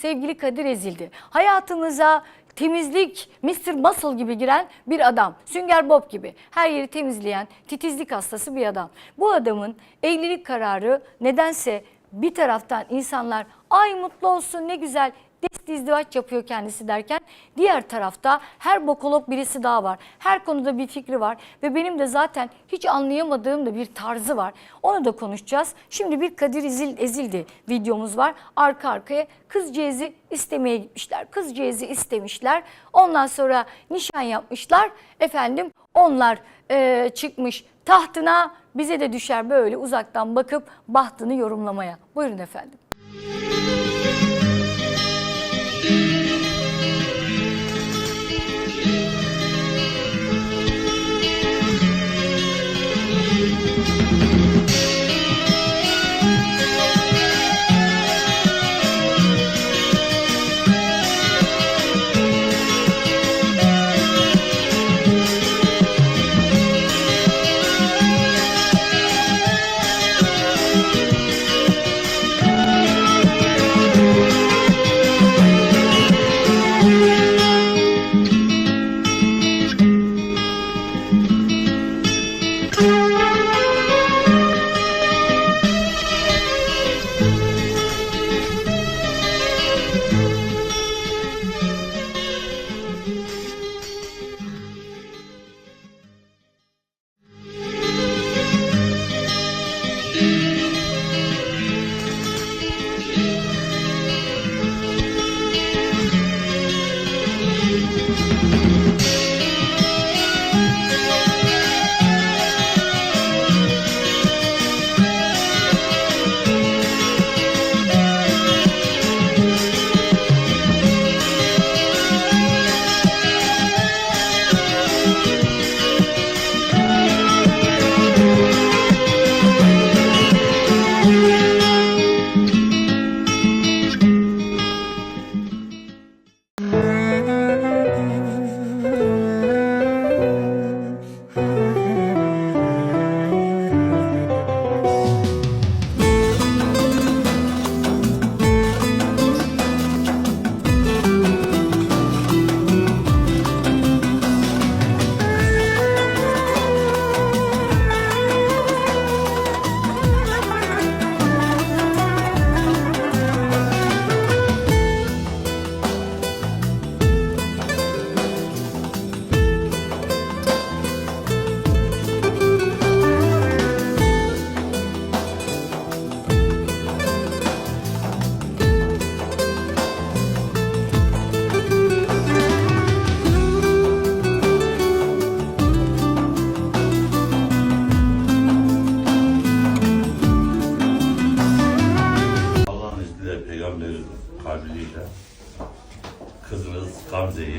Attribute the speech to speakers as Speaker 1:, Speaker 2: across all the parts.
Speaker 1: sevgili Kadir ezildi. Hayatımıza temizlik Mr. Muscle gibi giren bir adam. Sünger Bob gibi her yeri temizleyen titizlik hastası bir adam. Bu adamın evlilik kararı nedense bir taraftan insanlar ay mutlu olsun ne güzel Desti izdivaç yapıyor kendisi derken diğer tarafta her bokolog birisi daha var. Her konuda bir fikri var ve benim de zaten hiç anlayamadığım da bir tarzı var. Onu da konuşacağız. Şimdi bir Kadir Ezil, Ezildi videomuz var. Arka arkaya kızcağızı istemeye gitmişler. Kızcağızı istemişler. Ondan sonra nişan yapmışlar. Efendim onlar eee, çıkmış tahtına bize de düşer böyle uzaktan bakıp bahtını yorumlamaya. Buyurun efendim.
Speaker 2: Allah'ın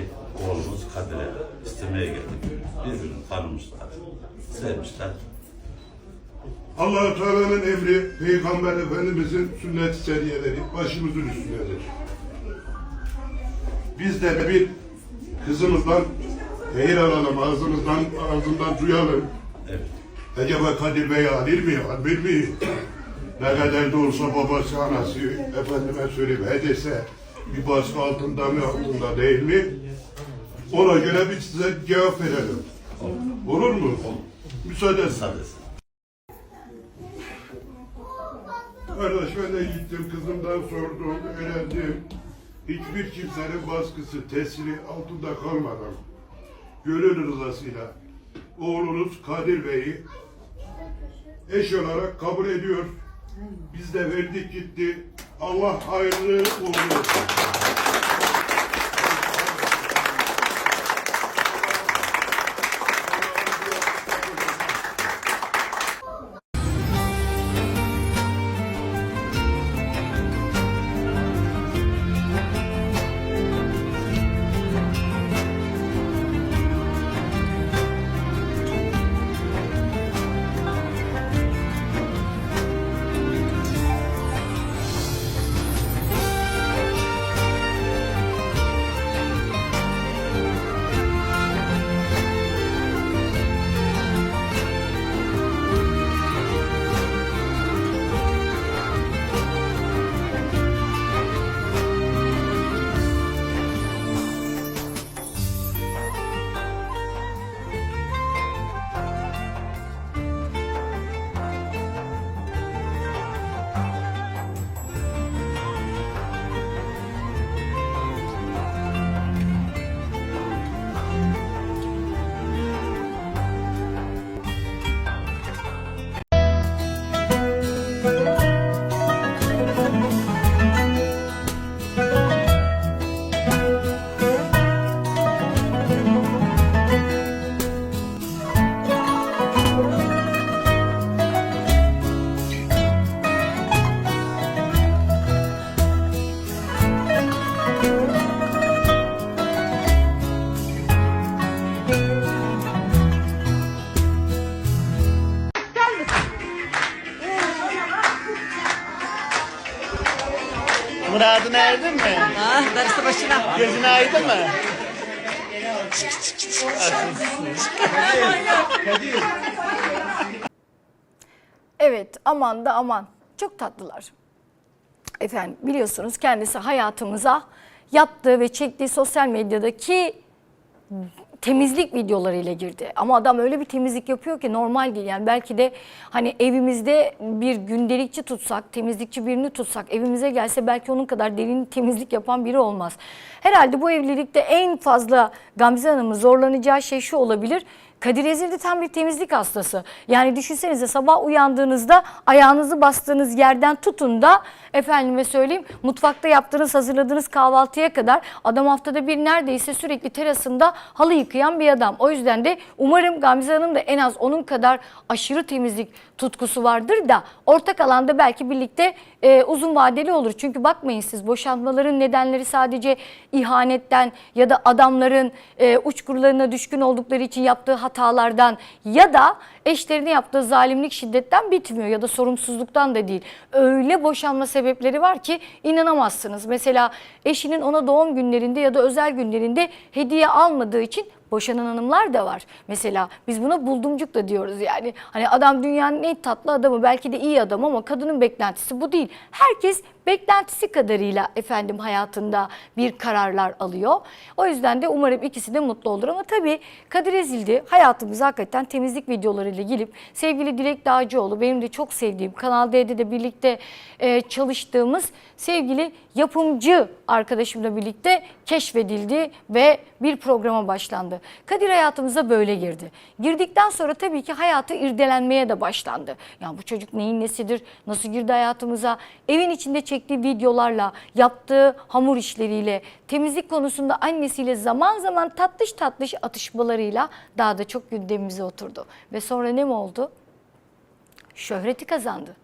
Speaker 2: Gamze'yi, oğlumuz Kadir'e istemeye geldik. Birbirini tanımışlar, sevmişler.
Speaker 3: allah Teala'nın emri, Peygamber Efendimizin sünnet seriyeleri başımızın üstündedir. Biz de bir kızımızdan hayır alalım, ağzımızdan, ağzından duyalım.
Speaker 2: Evet.
Speaker 3: Acaba Kadir Bey adil mi, adil mi? Ne kadar da olsa babası, anası, efendime söyleyeyim, hedese bir baskı altında mı, altında değil mi? Ona göre biz size cevap verelim. Olur mu? Müsaade.
Speaker 2: Sadece.
Speaker 3: Kardeş ben de gittim kızımdan sordum, öğrendim. Hiçbir kimsenin baskısı, tesiri altında kalmadan gönül rızasıyla oğlunuz Kadir Bey'i eş olarak kabul ediyor. Biz de verdik gitti. Allah hayırlı uğurlu olsun.
Speaker 4: Aydın mı?
Speaker 5: Ah, darısı başına.
Speaker 4: Gözün aydın mı?
Speaker 1: Evet aman da aman çok tatlılar. Efendim biliyorsunuz kendisi hayatımıza yaptığı ve çektiği sosyal medyadaki temizlik videolarıyla girdi. Ama adam öyle bir temizlik yapıyor ki normal değil. Yani belki de hani evimizde bir gündelikçi tutsak, temizlikçi birini tutsak, evimize gelse belki onun kadar derin temizlik yapan biri olmaz. Herhalde bu evlilikte en fazla Gamze Hanım'ın zorlanacağı şey şu olabilir. Kadir Ezildi tam bir temizlik hastası. Yani düşünsenize sabah uyandığınızda ayağınızı bastığınız yerden tutun da efendime söyleyeyim mutfakta yaptığınız hazırladığınız kahvaltıya kadar adam haftada bir neredeyse sürekli terasında halı yıkayan bir adam. O yüzden de umarım Gamze Hanım da en az onun kadar aşırı temizlik tutkusu vardır da ortak alanda belki birlikte e, uzun vadeli olur. Çünkü bakmayın siz boşanmaların nedenleri sadece ihanetten ya da adamların e, uçkurlarına düşkün oldukları için yaptığı hatalardan ya da eşlerine yaptığı zalimlik şiddetten bitmiyor ya da sorumsuzluktan da değil. Öyle boşanma sebepleri var ki inanamazsınız. Mesela eşinin ona doğum günlerinde ya da özel günlerinde hediye almadığı için boşanan hanımlar da var. Mesela biz buna buldumcuk da diyoruz yani. Hani adam dünyanın en tatlı adamı belki de iyi adam ama kadının beklentisi bu değil. Herkes beklentisi kadarıyla efendim hayatında bir kararlar alıyor. O yüzden de umarım ikisi de mutlu olur ama tabii Kadir Ezildi hayatımıza hakikaten temizlik videolarıyla gelip sevgili Dilek Dağcıoğlu benim de çok sevdiğim Kanal D'de de birlikte e, çalıştığımız sevgili yapımcı arkadaşımla birlikte keşfedildi ve bir programa başlandı. Kadir hayatımıza böyle girdi. Girdikten sonra tabii ki hayatı irdelenmeye de başlandı. Ya bu çocuk neyin nesidir? Nasıl girdi hayatımıza? Evin içinde çektiği videolarla, yaptığı hamur işleriyle, temizlik konusunda annesiyle zaman zaman tatlış tatlış atışmalarıyla daha da çok gündemimize oturdu. Ve sonra ne mi oldu? şöhreti kazandı.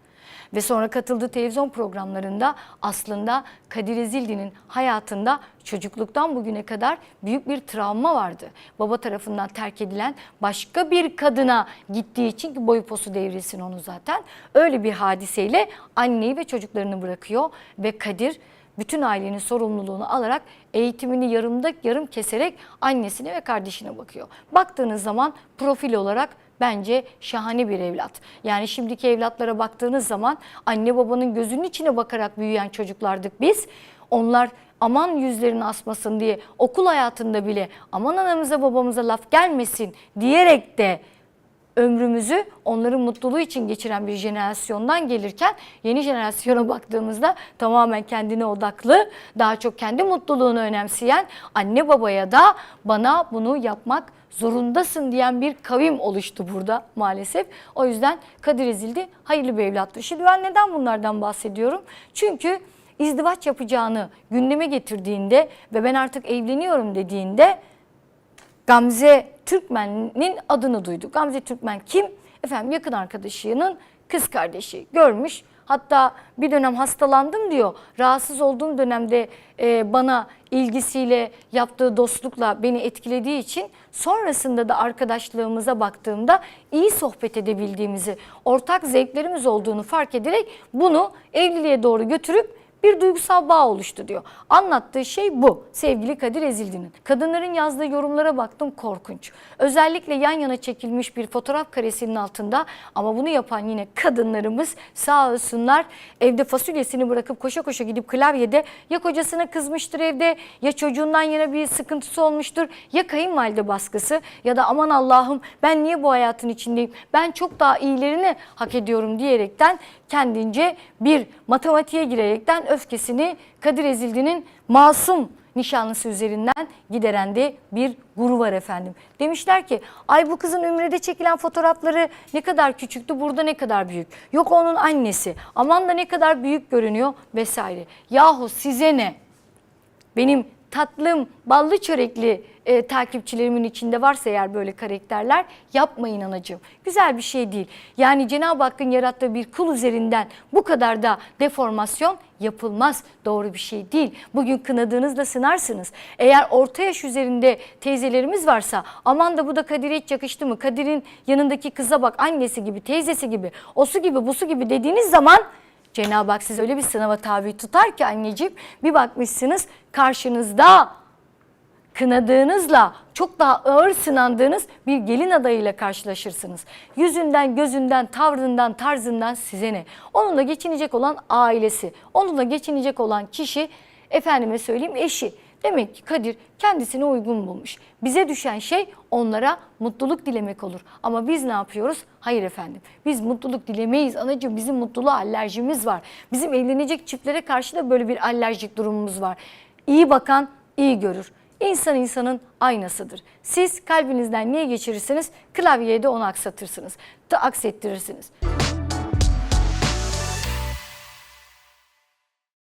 Speaker 1: Ve sonra katıldığı televizyon programlarında aslında Kadir Ezildi'nin hayatında çocukluktan bugüne kadar büyük bir travma vardı. Baba tarafından terk edilen başka bir kadına gittiği için ki boyu posu devrilsin onu zaten. Öyle bir hadiseyle anneyi ve çocuklarını bırakıyor ve Kadir bütün ailenin sorumluluğunu alarak eğitimini yarımda yarım keserek annesine ve kardeşine bakıyor. Baktığınız zaman profil olarak bence şahane bir evlat. Yani şimdiki evlatlara baktığınız zaman anne babanın gözünün içine bakarak büyüyen çocuklardık biz. Onlar aman yüzlerini asmasın diye okul hayatında bile aman anamıza babamıza laf gelmesin diyerek de ömrümüzü onların mutluluğu için geçiren bir jenerasyondan gelirken yeni jenerasyona baktığımızda tamamen kendine odaklı, daha çok kendi mutluluğunu önemseyen anne babaya da bana bunu yapmak zorundasın diyen bir kavim oluştu burada maalesef. O yüzden Kadir Ezildi hayırlı bir evlattır. Şimdi ben neden bunlardan bahsediyorum? Çünkü izdivaç yapacağını gündeme getirdiğinde ve ben artık evleniyorum dediğinde Gamze Türkmen'in adını duydu. Gamze Türkmen kim? Efendim yakın arkadaşının kız kardeşi görmüş. Hatta bir dönem hastalandım diyor. Rahatsız olduğum dönemde e, bana ilgisiyle yaptığı dostlukla beni etkilediği için sonrasında da arkadaşlığımıza baktığımda iyi sohbet edebildiğimizi, ortak zevklerimiz olduğunu fark ederek bunu evliliğe doğru götürüp bir duygusal bağ oluştu diyor. Anlattığı şey bu sevgili Kadir Ezildi'nin. Kadınların yazdığı yorumlara baktım korkunç. Özellikle yan yana çekilmiş bir fotoğraf karesinin altında ama bunu yapan yine kadınlarımız sağ olsunlar evde fasulyesini bırakıp koşa koşa gidip klavyede ya kocasına kızmıştır evde ya çocuğundan yana bir sıkıntısı olmuştur ya kayınvalide baskısı ya da aman Allah'ım ben niye bu hayatın içindeyim ben çok daha iyilerini hak ediyorum diyerekten kendince bir matematiğe girerekten öfkesini Kadir Ezildi'nin masum nişanlısı üzerinden gideren de bir guru var efendim. Demişler ki ay bu kızın Ümre'de çekilen fotoğrafları ne kadar küçüktü burada ne kadar büyük. Yok onun annesi aman da ne kadar büyük görünüyor vesaire. Yahu size ne? Benim tatlım, ballı çörekli e, takipçilerimin içinde varsa eğer böyle karakterler yapmayın anacığım. Güzel bir şey değil. Yani Cenab-ı Hakk'ın yarattığı bir kul üzerinden bu kadar da deformasyon yapılmaz. Doğru bir şey değil. Bugün kınadığınızda sınarsınız. Eğer orta yaş üzerinde teyzelerimiz varsa aman da bu da Kadir'e hiç yakıştı mı? Kadir'in yanındaki kıza bak annesi gibi, teyzesi gibi, osu gibi, busu gibi dediğiniz zaman Cenab-ı Hak sizi öyle bir sınava tabi tutar ki anneciğim bir bakmışsınız karşınızda kınadığınızla çok daha ağır sınandığınız bir gelin adayıyla karşılaşırsınız. Yüzünden, gözünden, tavrından, tarzından size ne? Onunla geçinecek olan ailesi, onunla geçinecek olan kişi efendime söyleyeyim eşi. Demek ki Kadir kendisine uygun bulmuş. Bize düşen şey onlara mutluluk dilemek olur. Ama biz ne yapıyoruz? Hayır efendim. Biz mutluluk dilemeyiz. Anacığım bizim mutluluğa alerjimiz var. Bizim evlenecek çiftlere karşı da böyle bir alerjik durumumuz var. İyi bakan iyi görür. İnsan insanın aynasıdır. Siz kalbinizden niye geçirirseniz klavyeye de onu aksatırsınız. Da aksettirirsiniz.